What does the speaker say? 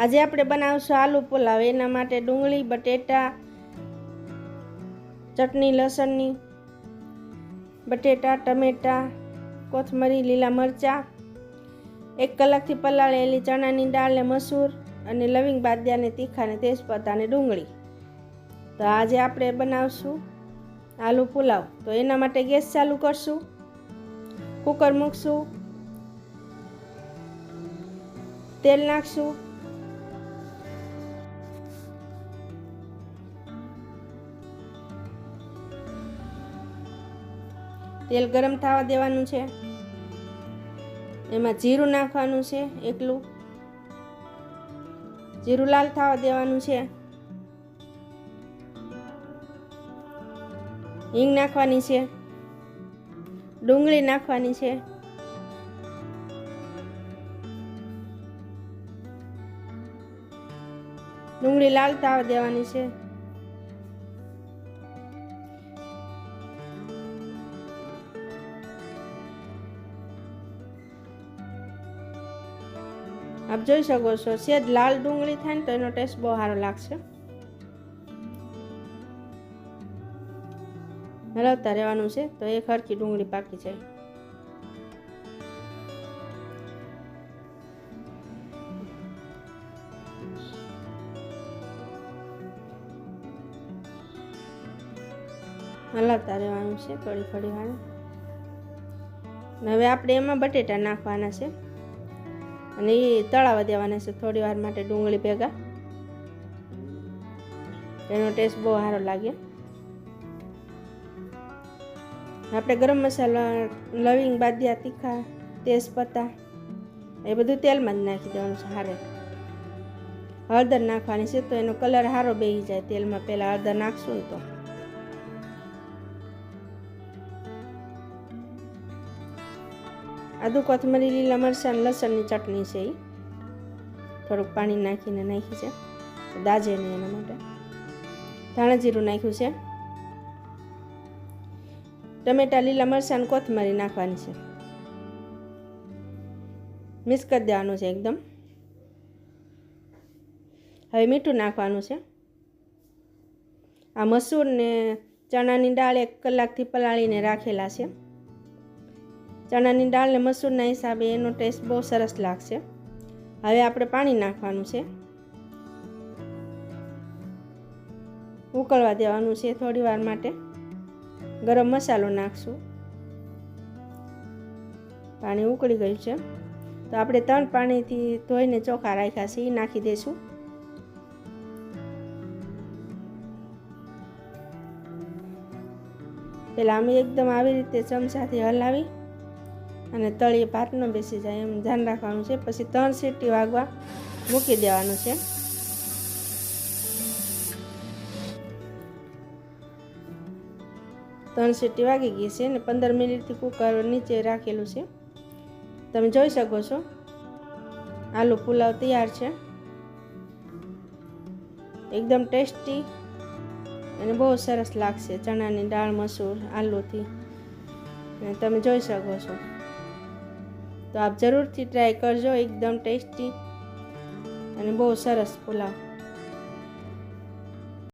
આજે આપણે બનાવશું આલુ પુલાવ. એના માટે ડુંગળી, બટેટા, ચટણી, લસણની, બટેટા, ટમેટા, કોથમરી, લીલા મરચાં, એક કલાકથી પલાળેલી ચણાની દાળ ને મસૂર અને લવિંગ બાદિયા તીખાને તીખા તેજપત્તા અને ડુંગળી. તો આજે આપણે બનાવશું આલુ પુલાવ. તો એના માટે ગેસ ચાલુ કરશું, કુકર મૂકશું, તેલ નાખશું તેલ ગરમ થવા દેવાનું છે. એમાં જીરું નાખવાનું છે એકલું. જીરું લાલ થવા દેવાનું છે. હિંગ નાખવાની છે. ડુંગળી નાખવાની છે. ડુંગળી લાલ થવા દેવાની છે. આપ જોઈ શકો છો સેજ લાલ ડુંગળી થાય ને તો એનો ટેસ્ટ બહુ સારો લાગશે. હલાવતા રહેવાનું છે, તો એક હરકી ડુંગળી પાકી જાય. હલાવતા રહેવાનું છે થોડી થોડી વાર હવે આપણે એમાં બટેટા નાખવાના છે. અને એ તળાવવા દેવાના છે, થોડી વાર માટે ડુંગળી ભેગા. એનો ટેસ્ટ બહુ સારો લાગે. આપણે ગરમ મસાલા, લવિંગ, બાદિયા, તીખા, તેજપત્તા, એ બધું તેલમાં જ નાખી દેવાનું હારે. હળદર નાખવાની છે તો એનો કલર સારો બેસી જાય તેલમાં. પહેલાં હળદર નાખશું ને તો. આદુ કોથમરી, લીલા મરચાં, લસણની ચટણી છે એ થોડુંક પાણી નાખીને નાખી છે. દાજે નહીં એના માટે. ધાણા જીરું નાખ્યું છે. ટમેટા, લીલા મરચાં કોથમરી નાખવાની છે. મિક્સ કરી દેવાનું છે એકદમ. હવે મીઠું નાખવાનું છે. આ મસૂર ને ચણાની દાળ એક કલાકથી પલાળીને રાખેલા છે. ચણાની દાળ ને મસૂરના હિસાબે એનો ટેસ્ટ બહુ સરસ લાગશે. હવે આપણે પાણી નાખવાનું છે. ઉકળવા દેવાનું છે થોડી વાર માટે. ગરમ મસાલો નાખશું. પાણી ઉકળી ગયું છે. તો આપણે ત્રણ પાણીથી ધોઈને ચોખા રાખ્યા છે એ નાખી દઈશું પહેલાં અમે એકદમ આવી રીતે ચમચાથી હલાવી અને તળીએ ભાત બેસી જાય એમ ધ્યાન રાખવાનું છે. પછી ત્રણ સીટી વાગવા મૂકી દેવાનું છે. ત્રણ સીટી વાગી ગઈ છે ને પંદર મિનિટથી કુકર નીચે રાખેલું છે. તમે જોઈ શકો છો, આલુ પુલાવ તૈયાર છે. એકદમ ટેસ્ટી અને બહુ સરસ લાગશે ચણાની દાળ, મસૂર, આલુથી. અને તમે જોઈ શકો છો. તો આપ જરૂરથી ટ્રાય કરજો એકદમ ટેસ્ટી અને બહુ સરસ પુલાવ.